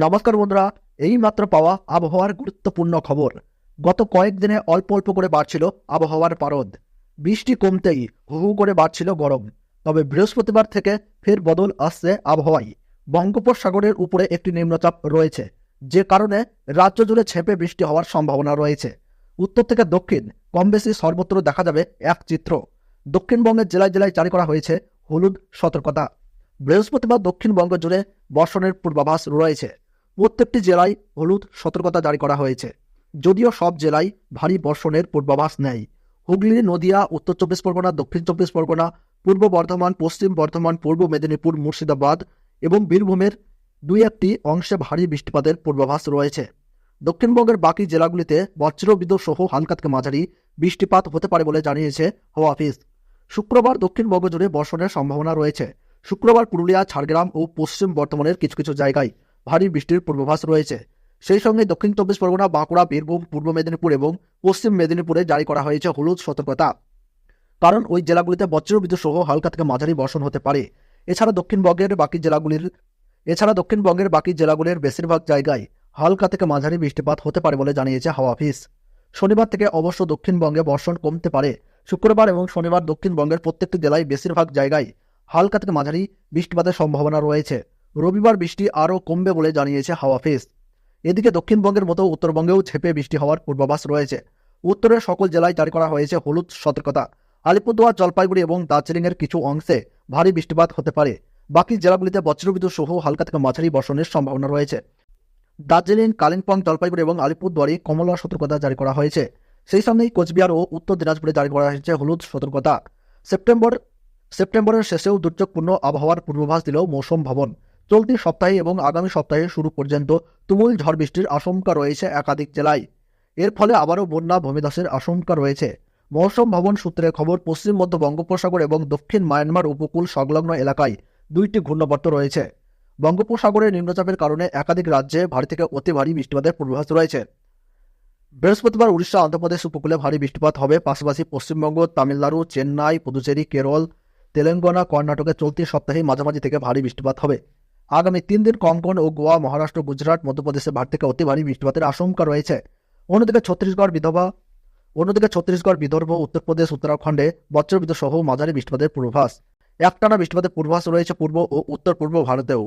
নমস্কার বন্ধুরা এই মাত্র পাওয়া আবহাওয়ার গুরুত্বপূর্ণ খবর। গত কয়েকদিনে অল্প অল্প করে বাড়ছিল আবহাওয়ার পারদ। বৃষ্টি কমতেই হু হু করে বাড়ছিল গরম। তবে বৃহস্পতিবার থেকে ফের বদল আসছে আবহাওয়ায় বঙ্গোপসাগরের উপরে একটি নিম্নচাপ রয়েছে, যে কারণে রাজ্য জুড়ে ছেপে বৃষ্টি হওয়ার সম্ভাবনা রয়েছে। উত্তর থেকে দক্ষিণ কম বেশি সর্বত্র দেখা যাবে এক চিত্র। দক্ষিণবঙ্গের জেলায় জেলায় জারি করা হয়েছে হলুদ সতর্কতা। বৃহস্পতিবার দক্ষিণবঙ্গ জুড়ে বর্ষণের পূর্বাভাস রয়েছে। প্রত্যেকটি জেলায় হলুদ সতর্কতা জারি করা হয়েছে। যদিও সব জেলায় ভারী বর্ষণের পূর্বাভাস নেয় হুগলি, নদিয়া, উত্তর চব্বিশ পরগনা, দক্ষিণ চব্বিশ পরগনা, পূর্ব বর্ধমান, পশ্চিম বর্ধমান, পূর্ব মেদিনীপুর, মুর্শিদাবাদ এবং বীরভূমের দুই একটি অংশে ভারী বৃষ্টিপাতের পূর্বাভাস রয়েছে। দক্ষিণবঙ্গের বাকি জেলাগুলিতে বজ্রবিদ্যুৎ সহ হালকা থেকে মাঝারি বৃষ্টিপাত হতে পারে বলে জানিয়েছে হাওয়া অফিস। শুক্রবার দক্ষিণবঙ্গ জুড়ে বর্ষণের সম্ভাবনা রয়েছে। শুক্রবার পুরুলিয়া, ঝাড়গ্রাম ও পশ্চিম বর্ধমানের কিছু কিছু জায়গায় ভারী বৃষ্টির পূর্বাভাস রয়েছে। সেই সঙ্গে দক্ষিণ চব্বিশ পরগনা, বাঁকুড়া, বীরভূম, পূর্ব মেদিনীপুর এবং পশ্চিম মেদিনীপুরে জারি করা হয়েছে হলুদ সতর্কতা। কারণ ওই জেলাগুলিতে বজ্রবিদ্যুৎ সহ হালকা থেকে মাঝারি বর্ষণ হতে পারে। এছাড়া দক্ষিণবঙ্গের বাকি জেলাগুলির, এছাড়া দক্ষিণবঙ্গের বাকি জেলাগুলির বেশিরভাগ জায়গায় হালকা থেকে মাঝারি বৃষ্টিপাত হতে পারে বলে জানিয়েছে হাওয়া অফিস। শনিবার থেকে অবশ্য দক্ষিণবঙ্গে বর্ষণ কমতে পারে। শুক্রবার এবং শনিবার দক্ষিণবঙ্গের প্রত্যেকটি জেলায় বেশিরভাগ জায়গায় হালকা থেকে মাঝারি বৃষ্টিপাতের সম্ভাবনা রয়েছে। রবিবার বৃষ্টি আরও কমবে বলে জানিয়েছে হাওয়া অফিস এদিকে দক্ষিণবঙ্গের মতো উত্তরবঙ্গেও ঝেপে বৃষ্টি হওয়ার পূর্বাভাস রয়েছে। উত্তরের সকল জেলায় জারি করা হয়েছে হলুদ সতর্কতা। আলিপুরদুয়ার, জলপাইগুড়ি এবং দার্জিলিংয়ের কিছু অংশে ভারী বৃষ্টিপাত হতে পারে। বাকি জেলাগুলিতে বজ্রবিদ্যুৎ সহ হালকা থেকে মাঝারি বর্ষণের সম্ভাবনা রয়েছে। দার্জিলিং, কালিম্পং, জলপাইগুড়ি এবং আলিপুরদুয়ারে কমলা সতর্কতা জারি করা হয়েছে। সেই সঙ্গেই কোচবিহার ও উত্তর দিনাজপুরে জারি করা হয়েছে হলুদ সতর্কতা। সেপ্টেম্বর, সেপ্টেম্বরের শেষেও দুর্যোগপূর্ণ আবহাওয়ার পূর্বাভাস দিল মৌসুম ভবন। চলতি সপ্তাহে এবং আগামী সপ্তাহে শুরু পর্যন্ত তুমুল ঝড় বৃষ্টির আশঙ্কা রয়েছে একাধিক জেলায়। এর ফলে আবারও বন্যা, ভূমিধসের আশঙ্কা রয়েছে। মৌসুম ভবন সূত্রে খবর, পশ্চিম মধ্য বঙ্গোপসাগর এবং দক্ষিণ মায়ানমার উপকূল সংলগ্ন এলাকায় দুইটি ঘূর্ণবর্ত রয়েছে। বঙ্গোপসাগরের নিম্নচাপের কারণে একাধিক রাজ্যে ভারী থেকে অতি ভারী বৃষ্টিপাতের পূর্বাভাস রয়েছে। বৃহস্পতিবার উড়িষ্যা, অন্ধ্রপ্রদেশ উপকূলে ভারী বৃষ্টিপাত হবে। পাশাপাশি পশ্চিমবঙ্গ, তামিলনাড়ু, চেন্নাই, পুদুচেরি, কেরল, তেলেঙ্গানা, কর্ণাটকে চলতি সপ্তাহে মাঝামাঝি থেকে ভারী বৃষ্টিপাত হবে। আগামী তিন দিন কঙ্কন ও গোয়া, মহারাষ্ট্র, গুজরাট, মধ্যপ্রদেশে ভারী থেকে অতি ভারী বৃষ্টিপাতের আশঙ্কা রয়েছে। অন্যদিকে ছত্তিশগড় বিধবা, অন্যদিকে ছত্তিশগড় বিদর্ভ, উত্তরপ্রদেশ, উত্তরাখণ্ডে বজ্রবিদ্যুৎ সহ মাঝারি বৃষ্টিপাতের পূর্বাভাস। একটানা বৃষ্টিপাতের পূর্বাভাস রয়েছে পূর্ব ও উত্তর পূর্ব ভারতেও।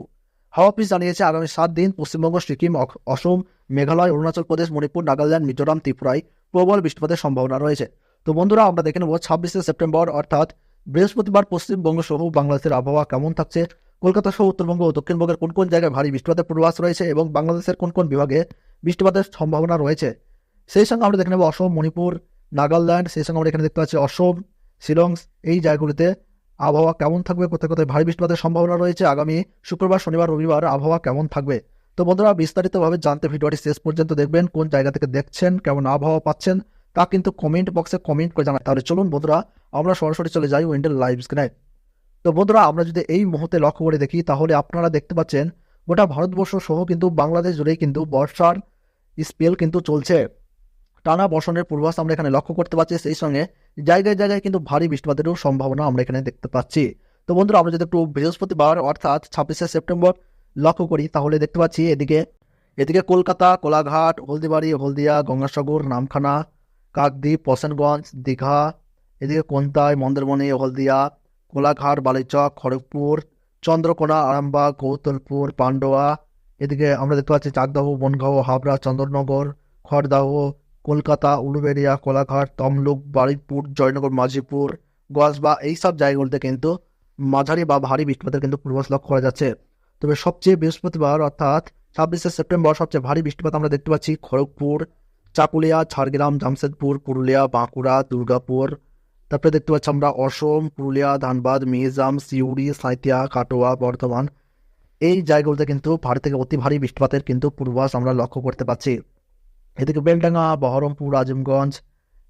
হাওয়া অফিস জানিয়েছে, আগামী সাত দিন পশ্চিমবঙ্গ, সিকিম অসম, মেঘালয়, অরুণাচল প্রদেশ, মণিপুর, নাগাল্যান্ড, মিজোরাম, ত্রিপুরায় প্রবল বৃষ্টিপাতের সম্ভাবনা রয়েছে। তো বন্ধুরা, আমরা দেখে নেব ছাব্বিশে সেপ্টেম্বর, অর্থাৎ বৃহস্পতিবার পশ্চিমবঙ্গ সহ বাংলাদেশের আবহাওয়া কেমন থাকছে। কলকাতা সহ উত্তরবঙ্গ ও দক্ষিণবঙ্গের কোন কোন জায়গায় ভারী বৃষ্টিপাতের পূর্বাভাস রয়েছে এবং বাংলাদেশের কোন কোন বিভাগে বৃষ্টিপাতের সম্ভাবনা রয়েছে? সেই সঙ্গে আমরা দেখে নেব অসম, মণিপুর, নাগাল্যান্ড, সেই সঙ্গে আমরা এখানে দেখতে পাচ্ছি অসম, শিলং, এই জায়গাগুলিতে আবহাওয়া কেমন থাকবে, কোথায় কোথায় ভারী বৃষ্টিপাতের সম্ভাবনা রয়েছে? আগামী শুক্রবার, শনিবার, রবিবার আবহাওয়া কেমন থাকবে? তো বন্ধুরা, বিস্তারিতভাবে জানতে ভিডিওটি শেষ পর্যন্ত দেখবেন, কোন জায়গা থেকে দেখছেন, কেমন আবহাওয়া পাচ্ছেন, তা কিন্তু কমেন্ট বক্সে কমেন্ট করে জানায় তাহলে চলুন বন্ধুরা, আমরা সরাসরি চলে যাই উইন্ডেল লাইভ স্ক্রিনে। তো বন্ধুরা, আমরা যদি এই মুহূর্তে লক্ষ্য করে দেখি, তাহলে আপনারা দেখতে পাচ্ছেন, গোটা ভারতবর্ষ সহ কিন্তু বাংলাদেশ জুড়েই কিন্তু বর্ষার স্পেল কিন্তু চলছে। টানা বর্ষণের পূর্বাভাস আমরা এখানে লক্ষ্য করতে পারছি সেই সঙ্গে জায়গায় জায়গায় কিন্তু ভারী বৃষ্টিপাতেরও সম্ভাবনা আমরা এখানে দেখতে পাচ্ছি। তো বন্ধুরা, আমরা যদি একটু বৃহস্পতিবার, অর্থাৎ ছাব্বিশে সেপ্টেম্বর লক্ষ্য করি, তাহলে দেখতে পাচ্ছি এদিকে এদিকে কলকাতা, কোলাঘাট, হলদিবাড়ি, হলদিয়া, গঙ্গাসাগর, নামখানা, কাকদ্বীপ পশনগঞ্জ দীঘা, এদিকে কোন্তাই, মন্দারমণি, হলদিয়া কোলাঘাট বালিচক, খড়গপুর, চন্দ্রকোনা, আরামবাগ, কৌতলপুর, পান্ডোয়া। এদিকে আমরা দেখতে পাচ্ছি চাকদাহ, বনগাঁও, হাবড়া, চন্দননগর, খড়দাহ, কলকাতা, উলুবেড়িয়া, কোলাঘাট, তমলুক বারুইপুর জয়নগর, মাঝিপুর গসবা এইসব জায়গাগুলোতে কিন্তু মাঝারি বা ভারী বৃষ্টিপাতের কিন্তু পূর্বাভাস লক্ষ্য করা যাচ্ছে। তবে সবচেয়ে বৃহস্পতিবার অর্থাৎ ছাব্বিশে সেপ্টেম্বর সবচেয়ে ভারী বৃষ্টিপাত আমরা দেখতে পাচ্ছি খড়গপুর, চাকুলিয়া, ঝাড়গ্রাম, জামশেদপুর, পুরুলিয়া, বাঁকুড়া, দুর্গাপুর তারপরে দেখতে পাচ্ছি আমরা অসম, পুরুলিয়া, ধানবাদ মিহিজাম সিউড়ি সাঁইতিয়া কাটোয়া, বর্ধমান। এই জায়গাগুলোতে কিন্তু ভারত থেকে অতি ভারী বৃষ্টিপাতের কিন্তু পূর্বাস আমরা লক্ষ্য করতে পারছি এদিকে বেলডাঙ্গা, বহরমপুর, আজিমগঞ্জ,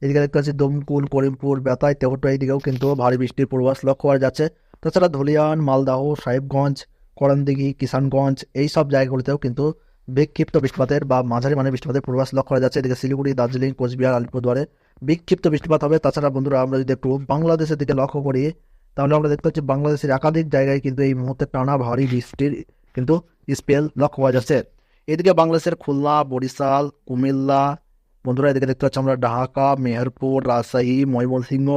এদিকে দেখতে পাচ্ছি দমকুল, করিমপুর, বেতাই, তেহট্ট, এইদিকেও কিন্তু ভারী বৃষ্টির পূর্বাস লক্ষ্য করা যাচ্ছে। তাছাড়া ধুলিয়ান, মালদাহ, সাহেবগঞ্জ, করণদিঘি, কিষানগঞ্জ এই সব জায়গাগুলিতেও কিন্তু বিক্ষিপ্ত বৃষ্টিপাতের বা মাঝারি মানের বৃষ্টিপাতের পূর্বাভাস লক্ষ্য করা যাচ্ছে। এদিকে শিলিগুড়ি, দার্জিলিং, কোচবিহার, আলিপুরদুয়ারে বিক্ষিপ্ত বৃষ্টিপাত হবে। তাছাড়া বন্ধুরা, আমরা যদি একটু বাংলাদেশের দিকে লক্ষ্য করি, তাহলে আমরা দেখতে পাচ্ছি বাংলাদেশের একাধিক জায়গায় কিন্তু এই মুহূর্তে টানা ভারী বৃষ্টির কিন্তু স্পেল লক্ষ্য করা যাচ্ছে। এদিকে বাংলাদেশের খুলনা, বরিশাল, কুমিল্লা, বন্ধুরা এদিকে দেখতে পাচ্ছি আমরা ঢাকা, মেহেরপুর, রাজশাহী, ময়মনসিংহ,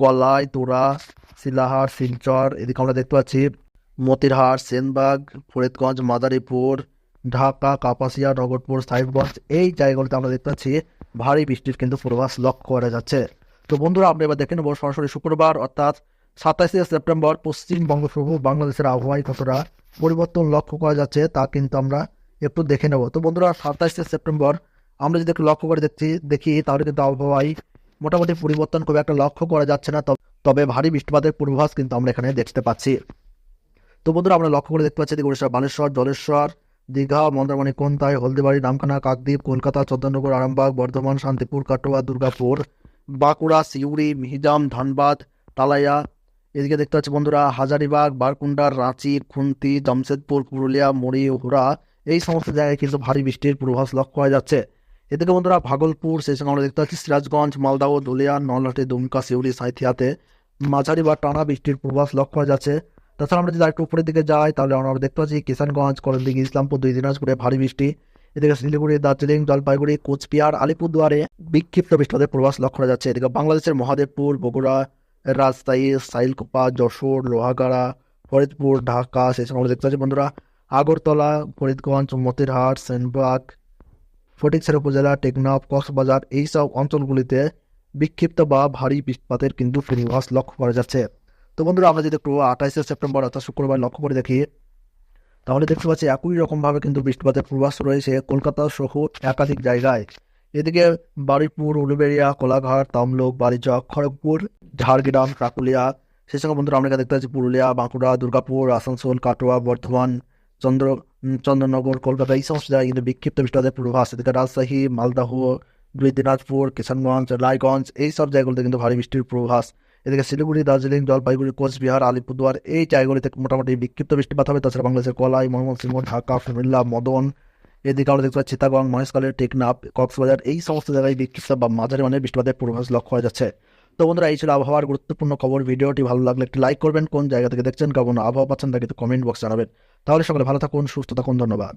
কলাই, তোরা শিলাহাট শিলচর, এদিকে আমরা দেখতে পাচ্ছি মতিরহাট, সেনবাগ, ফরিদগঞ্জ, মাদারীপুর ঢাকা, কাপাসিয়া, নগরপুর, সাহেবগঞ্জ এই জায়গাগুলোতে আমরা দেখতে পাচ্ছি ভারী বৃষ্টির কিন্তু পূর্বাভাস লক্ষ্য করা যাচ্ছে। তো বন্ধুরা, আমরা এবার দেখে নেব সরাসরি শুক্রবার, অর্থাৎ সাতাশে সেপ্টেম্বর পশ্চিমবঙ্গ সহ বাংলাদেশের আবহাওয়ায় কতটা পরিবর্তন লক্ষ্য করা যাচ্ছে তা কিন্তু আমরা একটু দেখে নেব। তো বন্ধুরা সাতাশে সেপ্টেম্বর আমরা যদি একটু লক্ষ্য করে দেখছি, দেখি, তাহলে কিন্তু আবহাওয়ায় মোটামুটি পরিবর্তন খুব একটা লক্ষ্য করা যাচ্ছে না। তবে- ভারী বৃষ্টিপাতের পূর্বাভাস কিন্তু আমরা এখানে দেখতে পাচ্ছি। তো বন্ধুরা, আমরা লক্ষ্য করে দেখতে পাচ্ছি উড়িষ্যা বালেশ্বর, জলেশ্বর দীঘা, মন্দারমণি কোনতাই হলদিবাড়ি, নামখানা, কাকদ্বীপ, কলকাতা, চন্দননগর, আরামবাগ, বর্ধমান, শান্তিপুর, কাটোয়া, দুর্গাপুর, বাঁকুড়া, সিউড়ি, মিহিজাম, ধানবাদ, তালাইয়া। এদিকে দেখতে পাচ্ছি বন্ধুরা, হাজারিবাগ, বারকুন্ডা, রাঁচি, খুন্তি, জামশেদপুর, পুরুলিয়া মুড়ি হুড়া, এই সমস্ত জায়গায় কিন্তু ভারী বৃষ্টির পূর্বাভাস লক্ষ্য করা যাচ্ছে। এদিকে বন্ধুরা, ভাগলপুর, সেই সঙ্গে আমরা দেখতে পাচ্ছি, সিরাজগঞ্জ, মালদাহ ধুলিয়া নলহাটি, দুমকা, সিউড়ি, সাঁথিয়াতে মাঝারি বা টানা বৃষ্টির পূর্বাভাস লক্ষ্য করা যাচ্ছে। তাছাড়া আমরা যদি একটু উপরের দিকে যাই, তাহলে আমরা দেখতে পাচ্ছি কিষানগঞ্জ করণদিঘি ইসলামপুর, দুই দিনাজপুরে ভারী বৃষ্টি। এদিকে শিলিগুড়ি, দার্জিলিং, জলপাইগুড়ি, কোচবিহার, আলিপুরদুয়ারে বিক্ষিপ্ত বৃষ্টিপাতের প্রবাস লক্ষ্য করা যাচ্ছে। এদিকে বাংলাদেশের মহাদেবপুর, বগুড়া, রাজশাহী, সাইলকোপা, যশোর, লোহাগাড়া, ফরিদপুর, ঢাকা সেই সময় আমরা দেখতে পাচ্ছি বন্ধুরা। আগরতলা, ফরিদগঞ্জ, মতিরহাট, সেনবাগ, ফটিকছড়ি উপজেলা, টেকনাফ, কক্সবাজার, এইসব অঞ্চলগুলিতে বিক্ষিপ্ত বা ভারী বৃষ্টিপাতের কিন্তু পূর্বাভাস লক্ষ্য করা যাচ্ছে। তো বন্ধুরা, আমরা যদি একটু আঠাইশে সেপ্টেম্বর অর্থাৎ শুক্রবার লক্ষ্য করে দেখি, তাহলে দেখতে পাচ্ছি একই রকমভাবে কিন্তু বৃষ্টিপাতের পূর্বাভাস রয়েছে কলকাতা সহ একাধিক জায়গায়। এদিকে বারুইপুর, উলুবেড়িয়া, কোলাঘাট, তমলুক বারিচক খড়গপুর, ঝাড়গ্রাম, কাকুলিয়া সেই সঙ্গে বন্ধুরা আমরা দেখতে পাচ্ছি পুরুলিয়া, বাঁকুড়া, দুর্গাপুর, আসানসোল, কাটোয়া, বর্ধমান, চন্দ্র চন্দ্রনগর কলকাতা, এই সমস্ত জায়গায় কিন্তু বিক্ষিপ্ত বৃষ্টিপাতের পূর্বাভাস। এদিকে রাজশাহী, মালদাহ, দুই দিনাজপুর, কিষানগঞ্জ, রায়গঞ্জ, এই সব জায়গাগুলোতে কিন্তু ভারী বৃষ্টির পূর্বাভাস এদিকে শিলিগুড়ি, দার্জিলিং, জলপাইগুড়ি, কোচবিহার, আলিপুরদুয়ার, এই জায়গাগুলিতে মোটামুটি বিক্ষিপ্ত বৃষ্টিপাত হবে। তাছাড়া বাংলাদেশের কলাই, ময়মনসিংহ, ঢাকা, কুমিল্লা, মদন, এদিকে আমরা দেখতে পাচ্ছি চিতাগং মহেশখালী, টেকনাফ, কক্সবাজার, এই সমস্ত জায়গায় বিক্ষিপ্ত বা মাঝারি মানের বৃষ্টিপাতের পূর্বাভাস লক্ষ্য হয়ে যাচ্ছে। তো বন্ধুরা, এই ছিল আবহাওয়ার গুরুত্বপূর্ণ খবর। ভিডিওটি ভালো লাগলে একটি লাইক করবেন। কোন জায়গা থেকে দেখছেন, কেমন আবহাওয়া পাচ্ছেন, তা কিন্তু কমেন্ট বক্স জানাবেন। তাহলে সকলে ভালো থাকুন, সুস্থ থাকুন, ধন্যবাদ।